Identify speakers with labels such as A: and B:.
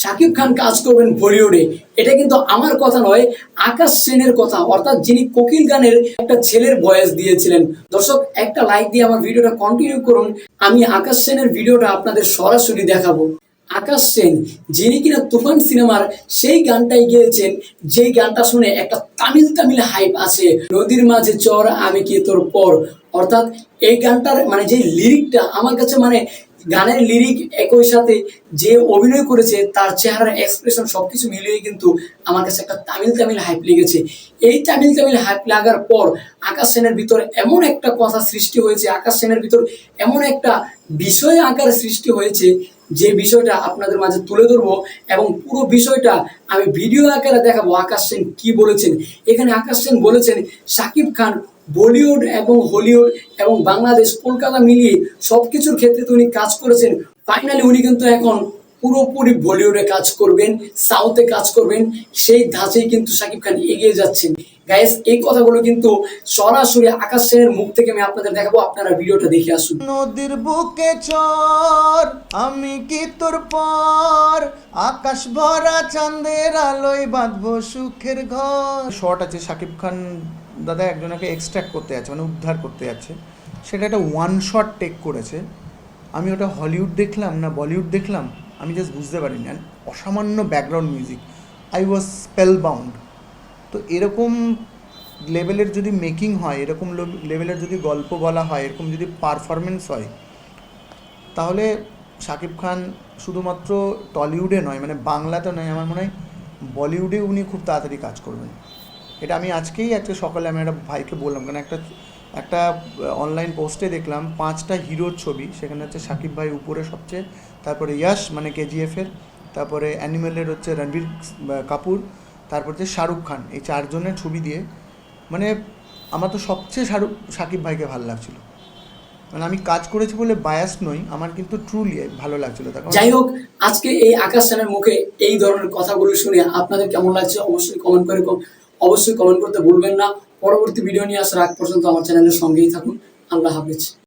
A: শাকিব খান কাজ করবেন বলিউডে, এটা কিন্তু আমার কথা নয়, আকাশ সেনের কথা। অর্থাৎ যিনি কোকিল গানের একটা ছেলের বয়স দিয়েছিলেন। দর্শক, একটা লাইক দিয়ে আমার ভিডিওটা কন্টিনিউ করুন। আমি আকাশ সেনের ভিডিওটা আপনাদের সরাসরি দেখাবো। আকাশ সেন, যিনি কিনা তুফান সিনেমার সেই গানটাই গেয়েছেন। যেই গানটা শুনে একটা তামিল তামিল হাইপ আছে। নদীর মাঝে চর, আমি কি তোর পর? অর্থাৎ এই গানটার মানে যে লিরিকটা আমার কাছে মানে গানের লিরিক একই সাথে যে অভিনয় করেছে, তার চেহারার এক্সপ্রেশন সবকিছু মিলিয়ে কিন্তু আমার কাছে একটা তামিল তামিল হাইপ লেগেছে। এই তামিল তামিল হাইপ লাগার পর আকাশ সেনের ভিতর এমন একটা কথা সৃষ্টি হয়েছে, আকাশ সেনের ভিতর এমন একটা বিষয় আকার সৃষ্টি হয়েছে যে বিষয়টা আপনাদের মাঝে তুলে ধরবো এবং পুরো বিষয়টা আমি ভিডিও আকারে দেখাবো। আকাশ সেন কি বলেছেন? এখানে আকাশ সেন বলেছেন, সাকিব খান বলিউড এবং হলিউড এবং বাংলাদেশ, কলকাতা মিলিয়ে সব কিছুর ক্ষেত্রে তো উনি কাজ করেছেন। ফাইনালি উনি কিন্তু এখন পুরোপুরি বলিউডে কাজ করবেন, সাউথে কাজ করবেন। সেই ধাঁচেই কিন্তু সাকিব খান এগিয়ে যাচ্ছেন। গাইস এই কথাগুলো কিন্তু সরাসরি আকাশ সেনের মুখ থেকে আমি আপনাদের দেখাবো। আপনারা ভিডিওটা দেখে আসুন।
B: নদীর বুকে চর আমি কি তোর পর? আকাশ ভরা চাঁদের আলোয় বাঁধবো সুখের ঘর। শর্ট আছে শাকিব খান দাদা একজনকে এক্সট্রাক্ট করতে যাচ্ছে মানে উদ্ধার করতে যাচ্ছে। সেটা একটা ওয়ান শট টেক করেছে। আমি ওটা হলিউড দেখলাম না বলিউড দেখলাম? আমি জাস্ট বুঝতে পারিনি। অসামান্য background music I was spellbound তো এরকম লেভেলের যদি মেকিং হয়, এরকম লেভেলের যদি গল্প বলা হয়, এরকম যদি পারফরমেন্স হয়, তাহলে শাকিব খান শুধুমাত্র টলিউডে নয় মানে বাংলাতে নয়, আমার মনে হয় বলিউডে উনি খুব তাড়াতাড়ি কাজ করবেন। এটা আমি আজকেই, আজকে সকালে আমি একটা ভাইকে বললাম কারণ একটা একটা অনলাইন পোস্টে দেখলাম, পাঁচটা হিরোর ছবি, সেখানে হচ্ছে শাকিব ভাই উপরে সবচেয়ে, তারপরে ইয়াশ মানে কেজিএফের তারপরে অ্যানিমেলের হচ্ছে রণবীর কাপুর তারপর হচ্ছে শাহরুখ খান, এই চারজনের ছবি দিয়ে মানে আমার তো সবচেয়ে শাহরুখ শাকিব ভাইকে ভালো লাগছিল। মানে আমি কাজ করেছি বলে বায়াস নই, আমার কিন্তু ট্রুলি ভালো লাগছিল
A: যাই হোক, আজকে এই আকাশ সেনের মুখে এই ধরনের কথাগুলো শুনে আপনাদের কেমন লাগছে অবশ্যই কমেন্ট করে অবশ্যই কমেন্ট করতে ভুলবেন না। পরবর্তী ভিডিও নিয়ে আসার আগ পর্যন্ত আমার চ্যানেলের সঙ্গেই থাকুন। আল্লাহ হাফিজ।